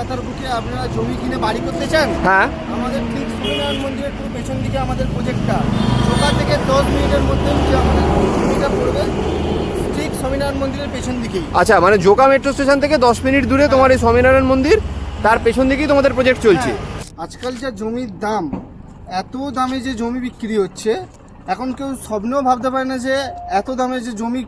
কলকাতার বুকে আপনারা জমি কিনে বাড়ি করতে চান হ্যাঁ। আমাদের ঠিক সূর্যনারায়ণ মন্দিরের পুরো পেছন দিকে আমাদের প্রজেক্টটা সকাল থেকে দশ মিনিটের মধ্যে আমাদের জমিটা পড়বে ঠিক স্বামীনারায়ণ মন্দিরের পেছন দিকেই। আচ্ছা মানে জোকা মেট্রো স্টেশন থেকে দশ মিনিট দূরে তোমার এই স্বামীনারায়ণ মন্দির তার পেছন দিকেই তোমাদের প্রজেক্ট চলছে। হ্যাঁ, আজকাল যা জমির দাম এত দামে যে জমি বিক্রি হচ্ছে এখন কেউ স্বপ্নেও ভাবতে পারে না যে এত দামে যে জমি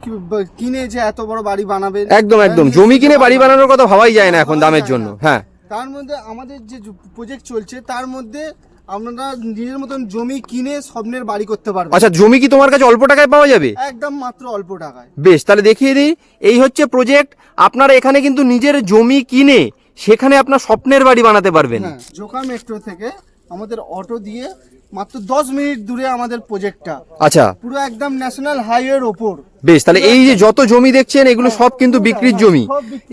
কিনে যে এত বড় বাড়ি বানাবে একদম একদম। জমি কিনে বাড়ি বানানোর কথা ভাবাই যায় না এখন দামের জন্য। হ্যাঁ। তার মধ্যে আমাদের যে প্রজেক্ট চলছে তার মধ্যে আপনারা নিজের মতন জমি কিনে স্বপ্নের বাড়ি করতে পারবেন। আচ্ছা জমি কি তোমার কাছে অল্প টাকায় পাওয়া যাবে? একদম মাত্র অল্প টাকায়। বেশ তাহলে দেখিয়ে দিই। এই হচ্ছে প্রজেক্ট আপনারা এখানে কিন্তু নিজের জমি কিনে সেখানে আপনার স্বপ্নের বাড়ি বানাতে পারবেন। হ্যাঁ জোকা মেট্রো থেকে আমাদের অটো দিয়ে মাত্র দশ মিনিট দূরে আমাদের প্রজেক্টটা আচ্ছা। পুরো একদম ন্যাশনাল হাইওয়ের ওপর। বেশ তাহলে এই যে যত জমি দেখছেন এগুলো সব কিন্তু বিক্রির জমি।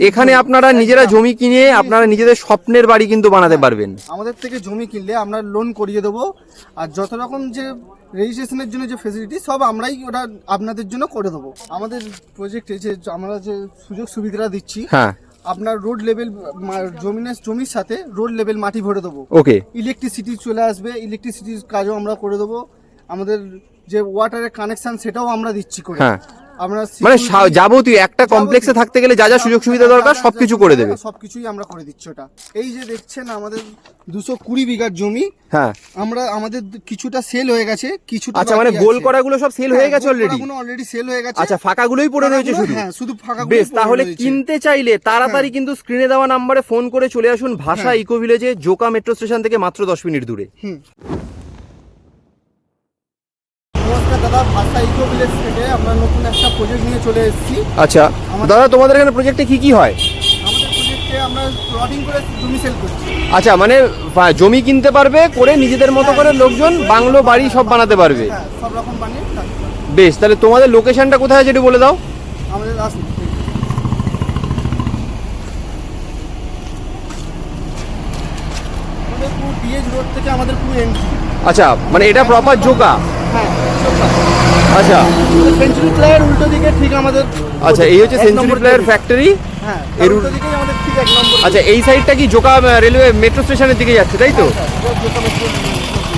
এখানে আপনারা নিজেরা জমি কিনে আপনারা নিজেদের স্বপ্নের বাড়ি কিন্তু বানাতে পারবেন। আমাদের থেকে জমি কিনলে আমরা লোন করিয়ে দেবো। আর যত রকম যে রেজিস্ট্রেশনের জন্য যে ফেসিলিটি সব আমরাই ওটা আপনাদের জন্য করে দেবো। আমাদের প্রজেক্টে যে আমরা যে সুযোগ সুবিধাটা দিচ্ছি হ্যাঁ। আপনার রোড লেভেল জমিনের জমির সাথে রোড লেভেল মাটি ভরে দেবো। ওকে ইলেকট্রিসিটি চলে আসবে ইলেকট্রিসিটির কাজও আমরা করে দেবো। আমাদের যে ওয়াটারের কানেকশন সেটাও আমরা দিচ্ছি করে। হ্যাঁ। মানে যাবতীয় একটা কমপ্লেক্সে থাকতে গেলে যা যা সুযোগ সুবিধা দরকার সবকিছু করে দেবে। সবকিছুই আমরা করে দিচ্ছি ওটা। এই যে দেখছেন আমাদের দুশো কুড়ি বিঘার জমি হ্যাঁ। আমরা আমাদের কিছুটা সেল হয়ে গেছে কিছুটা আচ্ছা মানে গোল করাগুলো সব সেল হয়ে গেছে অলরেডি অলরেডি সেল হয়ে গেছে। আচ্ছা ফাঁকাগুলোই পড়ে রয়েছে শুধু? হ্যাঁ শুধু ফাঁকা বেশ তাহলে কিনতে চাইলে তাড়াতাড়ি কিন্তু স্ক্রিনে দেওয়া নাম্বারে ফোন করে চলে আসুন ভাষা ইকো ভিলেজে জোকা মেট্রো স্টেশন থেকে মাত্র দশ মিনিট দূরে। হুম। দাদা ভাষা ইকো ভিলেজ থেকে আমরা নতুন একটা প্রজেক্ট নিয়ে চলে এসেছি। আচ্ছা দাদা তোমাদের এখানে প্রজেক্টে কি কি হয়? আমাদের প্রজেক্টে আমরা প্লটিং করে জমি সেল করছি। আচ্ছা মানে জমি কিনতে পারবে করে নিজেদের মতো করে লোকজন বাংলো বাড়ি সব বানাতে পারবে। হ্যাঁ সব রকম বানিয়ে থাকবে। বেশ তাহলে তোমাদের লোকেশনটা কোথায় আছে একটু বলে দাও। আমাদের আসুন আমাদের পুরো রোড থেকে আমাদের পুরো এন্ট্রি আচ্ছা মানে এটা প্রপার জোকা? হ্যাঁ। আচ্ছা। সেঞ্চুরি প্লেয়ার উল্টো দিকে ঠিক আমাদের আচ্ছা এই হচ্ছে সেঞ্চুরি প্লেয়ার ফ্যাক্টরি হ্যাঁ এর উল্টো দিকেই আমাদের ঠিক এক নম্বর আচ্ছা এই সাইডটা কি জোকা রেলওয়ে মেট্রো স্টেশনের দিকে যাচ্ছে তাই তো?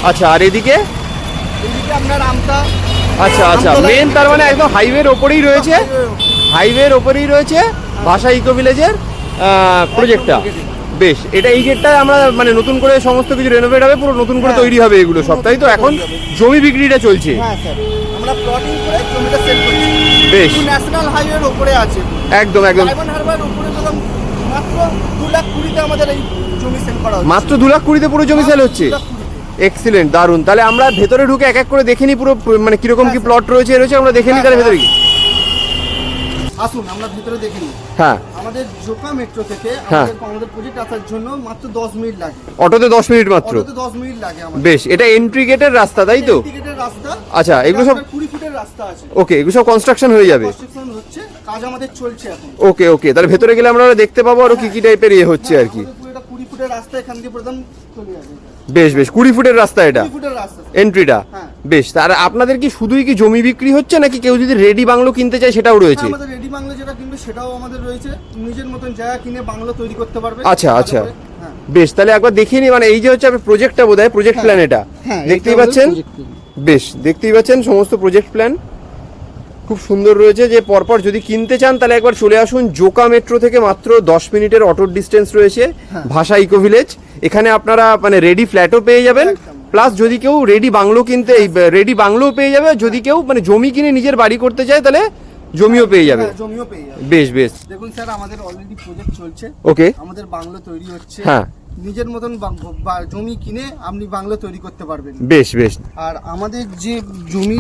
আচ্ছা আর এদিকে? এদিকে আপনার আমতা। আচ্ছা আচ্ছা মেন তার মানে একদম হাইওয়ের ওপরেই রয়েছে। হাইওয়ের ওপরেই রয়েছে ভাষা ইকো ভিলেজের প্রজেক্টটা বেশ এটা এই গেটটা আমরা মানে নতুন করে সমস্ত কিছু রেনোভেট হবে পুরো নতুন করে হ্যাঁ। তৈরি হবে এগুলো সব তাই তো? এখন জমি বিক্রিটা চলছে। হ্যাঁ স্যার। আমরা প্লটিং করে জমিটা সেল করছি। বেশ। ন্যাশনাল হাইওয়ের উপরে আছে। একদম একদম। ডায়মন্ড হারবার উপরে মাত্র দু লাখ কুড়িতে আমাদের এই জমি সেল করা হচ্ছে। মাত্র দু লাখ কুড়িতে পুরো জমি সেল হচ্ছে। এক্সিলেন্ট দারুণ তাহলে আমরা ভেতরে ঢুকে এক এক করে দেখে নিই পুরো মানে কীরকম কি হ্যাঁ, প্লট রয়েছে রয়েছে আমরা দেখে নিই তাহলে ভেতরে গিয়ে। আসুন আমরা ভিতরে দেখে নিই। হ্যাঁ। আমাদের জোকা মেট্রো থেকে হ্যাঁ। আমাদের আমাদের প্রজেক্ট আসার জন্য মাত্র দশ মিনিট লাগে। অটোতে দশ মিনিট মাত্র? অটোতে দশ মিনিট লাগে আমাদের। বেশ এটা এন্ট্রি গেটের রাস্তা তাই তো? টিকিটের রাস্তা। আচ্ছা, এগুলো সব- আপনার কুড়ি ফুটের রাস্তা আছে। ওকে এগুলো সব কনস্ট্রাকশন হয়ে যাবে? কনস্ট্রাকশন হচ্ছে কাজ আমাদের চলছে এখন। ওকে ওকে তাহলে ভেতরে গেলে আমরা দেখতে পাবো আরও কি কি টাইপের ইয়ে হচ্ছে আর কি। ফুটের রাস্তা এখান দিয়ে প্রধান চলে যাবে। বেশ বেশ কুড়ি ফুটের রাস্তা এটা। এন্ট্রিটা হ্যাঁ। বেশ তার আপনাদের কি শুধুই কি জমি বিক্রি হচ্ছে নাকি কেউ যদি রেডি বাংলো কিনতে চায় সেটাও রয়েছে? হ্যাঁ, বাংলা যেটা কিনবে সেটাও আমাদের রয়েছে। নিজের মতন জায়গা কিনে বাংলা তৈরি করতে পারবে। আচ্ছা, আচ্ছা। হ্যাঁ। বেশ তাহলে একবার দেখিয়ে নি মানে এই যে হচ্ছে আপনার প্রজেক্টটা বোধ হয় প্রজেক্ট প্ল্যান এটা হ্যাঁ দেখতেই পাচ্ছেন? বেশ দেখতেই পাচ্ছেন সমস্ত প্রজেক্ট প্ল্যান খুব সুন্দর রয়েছে যে পরপর যদি কিনতে চান তাহলে একবার চলে আসুন জোকা মেট্রো থেকে মাত্র দশ মিনিটের অটোর ডিস্টেন্স রয়েছে হ্যাঁ। ভাষা ইকো ভিলেজ এখানে আপনারা মানে রেডি ফ্ল্যাটও পেয়ে যাবেন। প্লাস যদি কেউ রেডি বাংলো কিনতে রেডি বাংলোও পেয়ে যাবে যদি কেউ মানে জমি কিনে নিজের বাড়ি করতে চায় তাহলে জমিও পেয়ে যাবে। হ্যাঁ, জমিও পেয়ে যাবে। বেশ বেশ। দেখুন স্যার আমাদের অলরেডি প্রজেক্ট চলছে। ওকে আমাদের বাংলো তৈরি হচ্ছে। হ্যাঁ। নিজের মতন বা- বা- জমি কিনে আপনি বাংলো তৈরি করতে পারবেন। বেশ বেশ। আর আমাদের যে জমি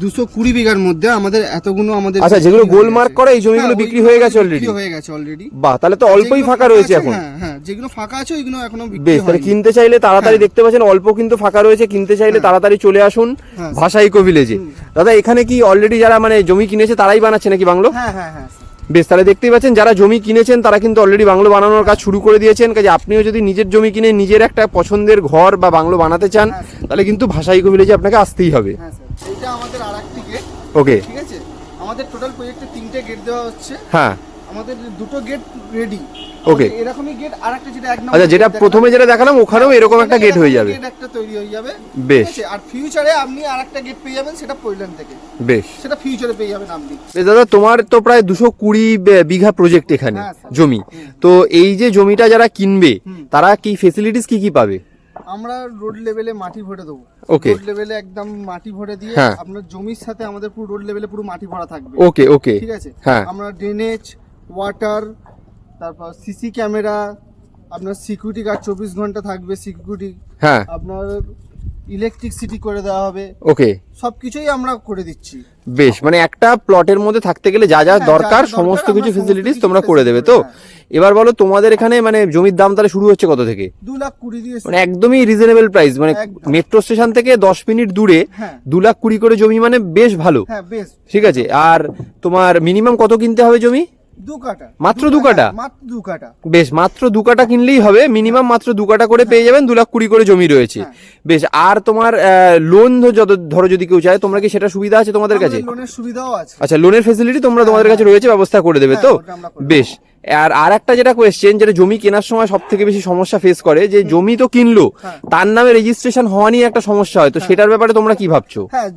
দুশো কুড়ি বিঘার মধ্যে আমাদের এতগুলো আমাদের আচ্ছা, যেগুলো বিক্রি হয়ে গোল মার্ক করা, এই জমিগুলো হ্যাঁ, বিক্রি হয়ে গেছে already? হয়ে গেছে অলরেডি বাহ তাহলে তো অল্পই ফাঁকা রয়েছে এখন। হ্যাঁ হ্যাঁ। যেগুলো ফাঁকা আছে ওইগুলো এখনও বিক্রি বেশ তাহলে। কিনতে চাইলে তাড়াতাড়ি হ্যাঁ। দেখতে পাচ্ছেন অল্প কিন্তু ফাঁকা রয়েছে কিনতে চাইলে হ্যাঁ। তাড়াতাড়ি চলে আসুন হ্যাঁ। ভাষা ইকো ভিলেজে দাদা এখানে কি অলরেডি যারা মানে জমি কিনেছে তারাই বানাচ্ছে নাকি বাংলো? হ্যাঁ হ্যাঁ হ্যাঁ বেশ তাহলে দেখতেই পাচ্ছেন যারা জমি কিনেছেন তারা কিন্তু অলরেডি বাংলো বানানোর কাজ শুরু করে দিয়েছেন। কাজে আপনিও যদি নিজের জমি কিনে নিজের একটা পছন্দের ঘর বা বাংলো বানাতে চান। তাহলে কিন্তু ভাষা ইকো ভিলেজে আপনাকে আসতেই হবে। এইটা আমাদের আর গেট ওকে ঠিক আছে? আমাদের টোটাল প্রজেক্টে তিনটে গেট দেওয়া হচ্ছে। হ্যাঁ। আমাদের দুটো গেট রেডি Okay. এরকমই গেট আর একটা যেটা এক আচ্ছা যেটা প্রথমে যেটা দেখালাম ওখানেও এরকম একটা গেট হয়ে যাবে। gate একটা তৈরি হয়ে যাবে। বেশ। আর ফিউচারে আপনি আর একটা গেট পেয়ে যাবেন সেটা পৈলান থেকে। বেশ। সেটা ফিউচারে পেয়ে যাবেন আপনি। বেশ দাদা তোমার তো প্রায় দুশো কুড়ি বিঘা প্রজেক্ট এখানে হ্যাঁ, জমি। তো এই যে জমিটা যারা কিনবে তারা কি ফেসিলিটিস কি কি পাবে? আমরা রোড লেভেলে মাটি ভরে দেবো। Okay. রোড লেভেলে একদম মাটি ভরে দিয়ে হ্যাঁ। আপনার জমির সাথে আমাদের পুরো রোড লেভেলে পুরো মাটি ভরা থাকবে। ওকে ওকে ঠিক আছে? হ্যাঁ। আমরা ড্রেনেজ ওয়াটার তারপর সিসি ক্যামেরা আপনার সিকিউরিটি গার্ড চব্বিশ ঘণ্টা থাকবে সিকিউরিটি হ্যাঁ। আপনার ইলেকট্রিসিটি করে দেওয়া হবে। ওকে সবকিছুই আমরা করে দিচ্ছি। বেশ মানে একটা প্লটের মধ্যে থাকতে গেলে যা যা হ্যাঁ, দরকার সমস্ত কিছু ফেসিলিটিস তোমরা করে দেবে। তো এবার বলো তোমাদের এখানে মানে জমির দাম তাহলে শুরু হচ্ছে কত থেকে? দু লাখ কুড়ি দিয়ে মানে একদমই রিজনেবল প্রাইস মানে মেট্রো স্টেশন থেকে দশ মিনিট দূরে হ্যাঁ। দু লাখ কুড়ি করে জমি মানে বেশ ভালো। হ্যাঁ বেশ। ঠিক আছে আর তোমার মিনিমাম কত কিনতে হবে জমি? দু কাটা। মাত্র দু কাটা? হ্যাঁ, মাত্র দু কাটা। বেশ মাত্র দু কাটা কিনলেই হবে মিনিমাম মাত্র দু কাটা করে পেয়ে যাবেন দু লাখ কুড়ি করে জমি রয়েছে। হ্যাঁ। বেশ আর তোমার লোন যত ধরো যদি কেউ চায় তোমরা কি সেটা সুবিধা আছে তোমাদের কাছে? লোনের সুবিধাও আছে। আচ্ছা লোনের ফেসিলিটি তোমরা তোমাদের কাছে রয়েছে ব্যবস্থা করে দেবে তো? হ্যাঁ, বেশ। আর আর একটা যেটা কোয়েশ্চেন যেটা জমি কেনার সময় সব থেকে বেশি সমস্যা ফেস করে যে জমি তো কিনলো হ্যাঁ। তার নামে রেজিস্ট্রেশন হওয়া নিয়ে একটা সমস্যা হয় তো সেটার ব্যাপারে তোমরা কি ভাবছ হ্যাঁ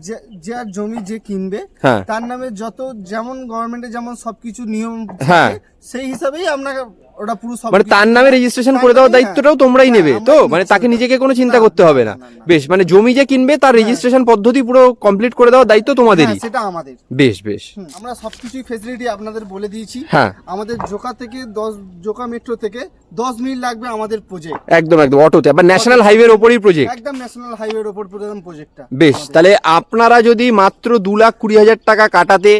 যে আর জমি যে কিনবে হ্যাঁ তার নামে যত যেমন গভর্নমেন্টে যেমন সবকিছু নিয়ম হ্যাঁ। সেই হিসাবেই আপনাকে ওটা পুরো মানে তার নামে রেজিস্ট্রেশন করে দেওয়ার দায়িত্বটাও তোমরাই নেবে। তো মানে তাকে নিজেকে কোনো চিন্তা করতে হবে না। বেশ মানে জমি যে কিনবে তার রেজিস্ট্রেশন পদ্ধতি পুরো কমপ্লিট করে দেওয়ার দায়িত্ব তোমাদেরই। সেটা আমাদের। বেশ বেশ। আমরা সবকিছুই ফেসিলিটি আপনাদের বলে দিয়েছি। হ্যাঁ। আমাদের জোকা থেকে দশ জোকা মেট্রো থেকে দশ মিনিট লাগবে আমাদের প্রজেক্ট একদম একদম অটোতে। আবার ন্যাশনাল হাইওয়ের ওপরই প্রজেক্ট একদম ন্যাশনাল হাইওয়ের ওপর প্রধান প্রজেক্টটা বেশ তাহলে আপনারা যদি মাত্র দু লাখ কুড়ি হাজার টাকা কাটাতে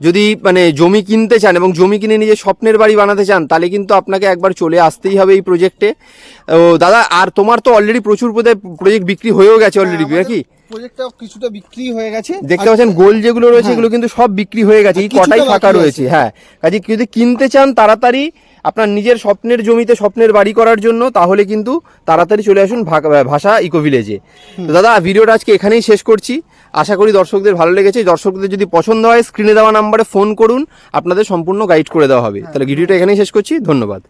যদি মানে জমি কিনতে চান এবং জমি কিনে নিজে স্বপ্নের বাড়ি বানাতে চান তাহলে কিন্তু আপনাকে একবার চলে আসতেই হবে এই প্রজেক্টে ও দাদা আর তোমার তো অলরেডি প্রচুর প্রজেক্ট বিক্রি হয়েও গেছে অলরেডি নাকি? প্রজেক্টটা কিছুটা বিক্রি হয়ে গেছে। দেখতে পাচ্ছেন গোল যেগুলো রয়েছে এগুলো কিন্তু সব বিক্রি হয়ে গেছে। এই কটাই ফাঁকা রয়েছে হ্যাঁ। কাজে যদি কিনতে চান তাড়াতাড়ি আপনার নিজের স্বপ্নের জমিতে স্বপ্নের বাড়ি করার জন্য তাহলে কিন্তু তাড়াতাড়ি চলে আসুন ভাষা ইকো ভিলেজে। তো দাদা ভিডিওটা আজকে এখানেই শেষ করছি। আশা করি দর্শকদের ভালো লেগেছে। দর্শকদের যদি পছন্দ হয় স্ক্রিনে দেওয়া নাম্বারে ফোন করুন। আপনাদের সম্পূর্ণ গাইড করে দেওয়া হবে। তাহলে ভিডিওটা এখানেই শেষ করছি। ধন্যবাদ।